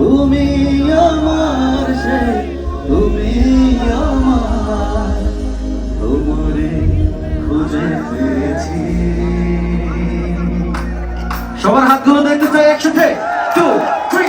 তুমি আমার সে তুমি আমার খুঁজে পেয়েছি। সবার হাতগুলো দেখতে চাই একসাথে। টু থ্রি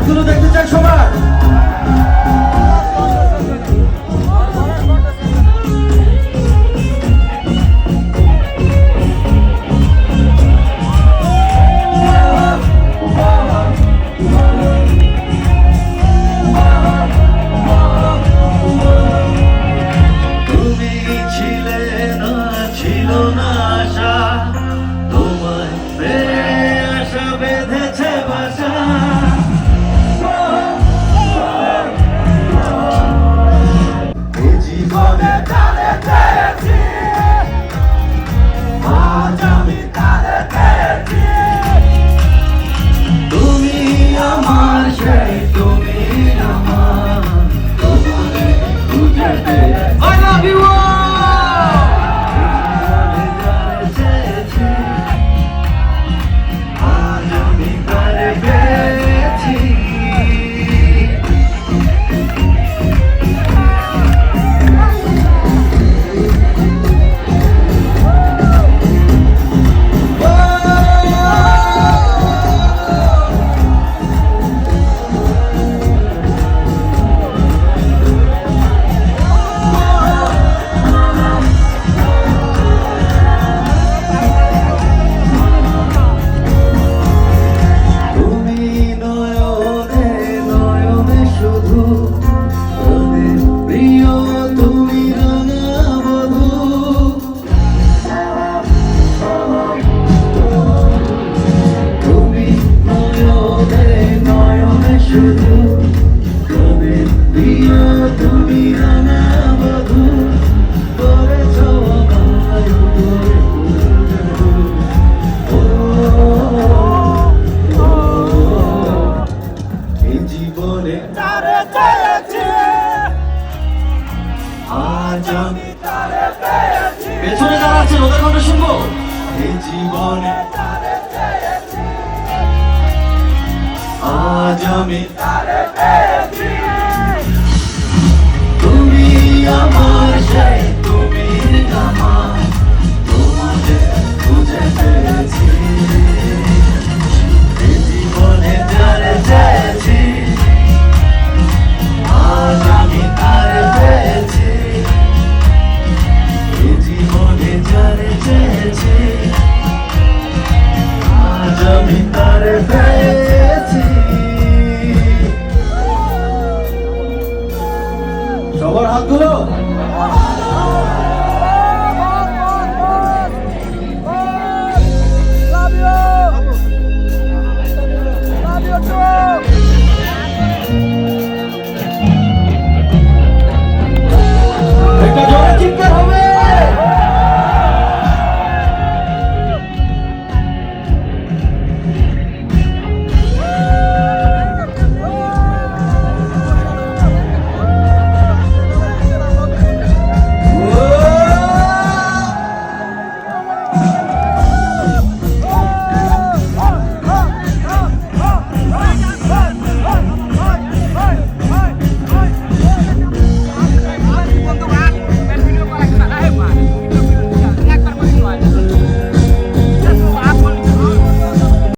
হাতগুলো দেখতে চাই সবার। ছিল না আশা। তোমায় শুধু প্রাণের প্রিয় তুমি তুমি নয়নে নয়নে শুধু পেছনে যারা আছেন ওদের কথা শুনব? এই জীবনে আজ আমি পেয়েছি। আজ আমি তার পেয়েছি। সবার হাত তুলো